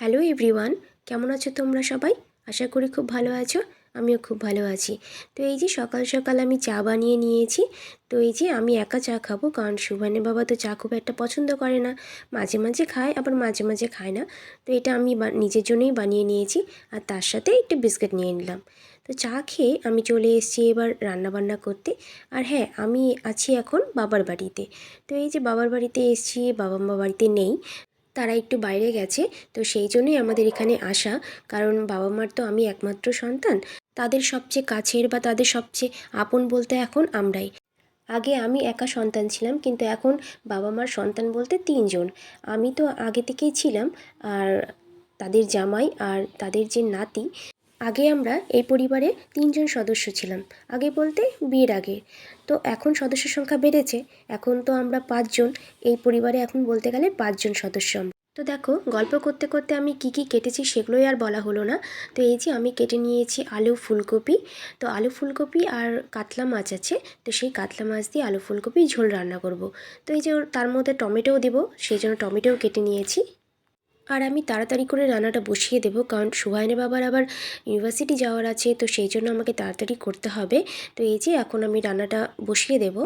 Hello everyone, কেমন আছো তোমরা সবাই? আশা করি খুব ভালো আছো, আমিও খুব ভালো আছি। তো এই যে সকাল সকাল আমি চা বানিয়ে নিয়েছি, তো এই যে আমি একা চা খাব, কারণ সুভানের বাবা তো চা খুব একটা পছন্দ করে না। মাঝে মাঝে খায়, আবার মাঝে মাঝে খায় না। তো এটা আমি নিজের জন্যই বানিয়ে নিয়েছি, আর তার সাথে একটু বিস্কিট নিয়ে নিলাম। তো চা খেয়ে আমি চলে এসেছি এবার রান্নাবান্না করতে, আর হ্যাঁ আমি আছি এখন বাবার বাড়িতে। তো এই যে বাবার বাড়িতে এসেছি বাবা মা বাড়িতে নেই তারা একটু বাইরে গেছে, তো সেই জন্যই আমাদের এখানে আসা। কারণ বাবা মার তো আমি একমাত্র সন্তান। তাদের সবচেয়ে কাছের বা তাদের সবচেয়ে আপন বলতে এখন আমরাই। আগে আমি একা সন্তান ছিলাম, কিন্তু এখন বাবা মার সন্তান বলতে তিনজন। আমি তো আগে থেকেই ছিলাম, আর তাদের জামাই আর তাদের যে নাতি আগে আমরা এই পরিবারে তিনজন সদস্য ছিলাম। আগে বলতে বিয়ের আগে। তো এখন সদস্য সংখ্যা বেড়েছে। এখন তো আমরা পাঁচজন। এই পরিবারে এখন বলতে গেলে পাঁচজন সদস্য তো দেখো, গল্প করতে করতে আমি কি কি কেটেছি সেগুলোই আর বলা হলো না। তো এই যে আমি কেটে নিয়েছি আলু ফুলকপি। তো আলু ফুলকপি আর কাতলা মাছ আছে। তো সেই কাতলা মাছ দিয়ে আলু ফুলকপি ঝোল রান্না করব। তো এই যে তার মধ্যে টমেটোও দেবো। সেই জন্য টমেটোও কেটে নিয়েছি। আর আমি তাড়াতাড়ি করে রান্নাটা বসিয়ে দেবো, কারণ সুহায়নের বাবার আবার ইউনিভার্সিটি যাওয়ার আছে, তো সেই জন্য আমাকে তাড়াতাড়ি করতে হবে। তো এই যে এখন আমি রান্নাটা বসিয়ে দেবো।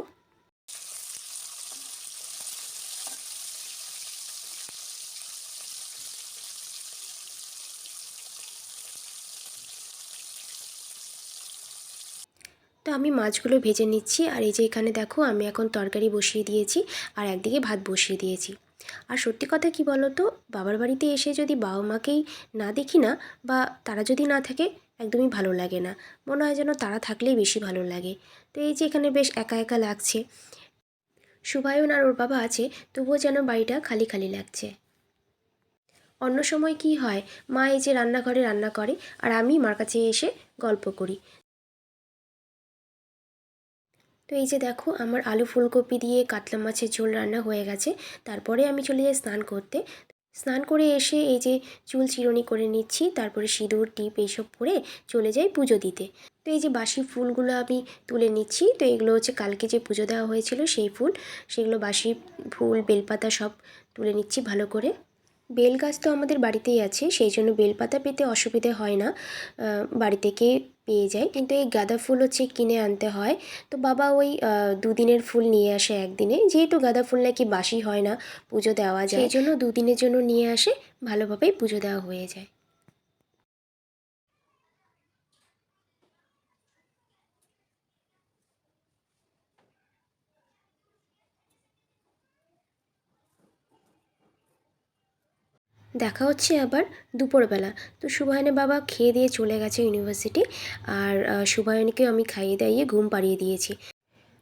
তো আমি মাছগুলো ভেজে নিচ্ছি, আর এই যে এখানে দেখো আমি এখন তরকারি বসিয়ে দিয়েছি, আর একদিকে ভাত বসিয়ে দিয়েছি। আর সত্যি কথা কি বলো তো বাবার বাড়িতে এসে যদি বাবা মাকেই না দেখি না বা তারা যদি না থাকে, একদমই ভালো লাগে না। মনে হয় যেন তারা থাকলেই বেশি ভালো লাগে। তো এই যে এখানে বেশ একা একা লাগছে। সুবায়ন আর ওর বাবা আছে, তবুও যেন বাড়িটা খালি খালি লাগছে। অন্য সময় কি হয়? মা এই যে রান্নাঘরে রান্না করে, আর আমি মার কাছে এসে গল্প করি। তো এই যে দেখো, আমার আলু ফুলকপি দিয়ে কাতলা মাছের ঝোল রান্না হয়ে গেছে। তারপরে আমি চলে যাই স্নান করতে। স্নান করে এসে এই যে চুল চিরুনি করে নিচ্ছি, তারপরে সিঁদুর, টিপ এইসব পরে চলে যাই পুজো দিতে। তো এই যে বাসি ফুলগুলো আমি তুলে নিচ্ছি, তো এগুলো হচ্ছে কালকে যে পুজো দেওয়া হয়েছিল সেই ফুল, সেগুলো বাসি ফুল, বেলপাতা সব তুলে নিচ্ছি ভালো করে। বেল গাছ তো আমাদের বাড়িতেই আছে, সেই জন্য বেলপাতা পেতে অসুবিধে হয় না বাড়ি থেকে পেয়ে যায়। কিন্তু এই গাঁদা ফুল হচ্ছে কিনে আনতে হয়। তো বাবা ওই দুদিনের ফুল নিয়ে আসে একদিনে। যেহেতু গাঁদা ফুল নাকি বাসি হয় না, পুজো দেওয়া যায়। এই জন্য দুদিনের জন্য নিয়ে আসে, ভালোভাবেই পুজো দেওয়া হয়ে যায়। দেখা হচ্ছে আবার দুপুরবেলা। তো সুবায়নের বাবা খেয়ে দিয়ে চলে গেছে ইউনিভার্সিটি আর সুবায়নকেও আমি খাইয়ে দাইয়ে ঘুম পাড়িয়ে দিয়েছি।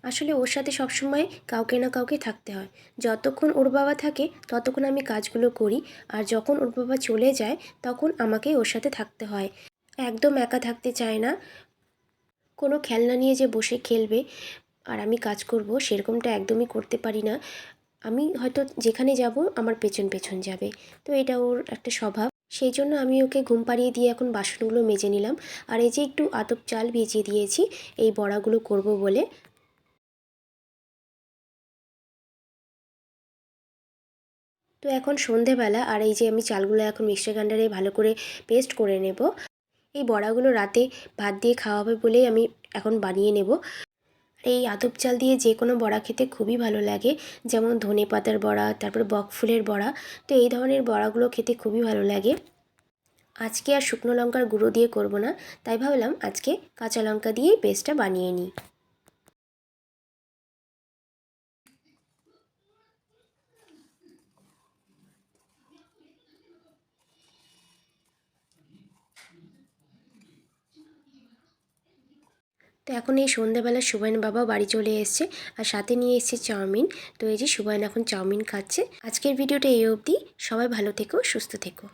আসলে ওর সাথে সবসময় কাউকে না কাউকে থাকতে হয়। যতক্ষণ ওর বাবা থাকে, ততক্ষণ আমি কাজগুলো করি আর যখন ওর বাবা চলে যায়, তখন আমাকে ওর সাথে থাকতে হয়। একদম একা থাকতে চায় না। কোনো খেলনা নিয়ে যে বসে খেলবে আর আমি কাজ করব, সেরকমটা একদমই করতে পারি না। আমি হয়তো যেখানে যাব, আমার পেছন পেছন যাবে। তো এটা ওর একটা স্বভাব। সেই জন্য আমি ওকে ঘুম পাড়িয়ে দিয়ে এখন বাসনগুলো মেজে নিলাম। আর এই যে একটু আতপ চাল ভিজিয়ে দিয়েছি, এই বড়াগুলো করব বলে। তো এখন সন্ধেবেলা, আর এই যে আমি চালগুলো এখন মিক্সচার গ্রাইন্ডারে ভালো করে পেস্ট করে নেব। এই বড়াগুলো রাতে ভাত দিয়ে খাওয়া হবে বলেই আমি এখন বানিয়ে নেব। এই আতপ চাল দিয়ে যে কোনো বড়া খেতে খুবই ভালো লাগে। যেমন ধনে পাতার বড়া, তারপর বকফুলের বড়া। তো এই ধরনের বড়াগুলো খেতে খুবই ভালো লাগে। আজকে আর শুকনো লঙ্কার গুঁড়ো দিয়ে করব না, তাই ভাবলাম আজকে কাঁচা লঙ্কা দিয়েই পেস্টটা বানিয়ে নিই। এখন এই সন্ধ্যাবেলা সুবাইন বাবা বাড়ি চলে এসছে আর সাথে নিয়ে এসছে চাউমিন। তো এই যে সুবাইন এখন চাউমিন খাচ্ছে। আজকের ভিডিওটা এই অবধি। সবাই ভালো থেকো, সুস্থ থেকো।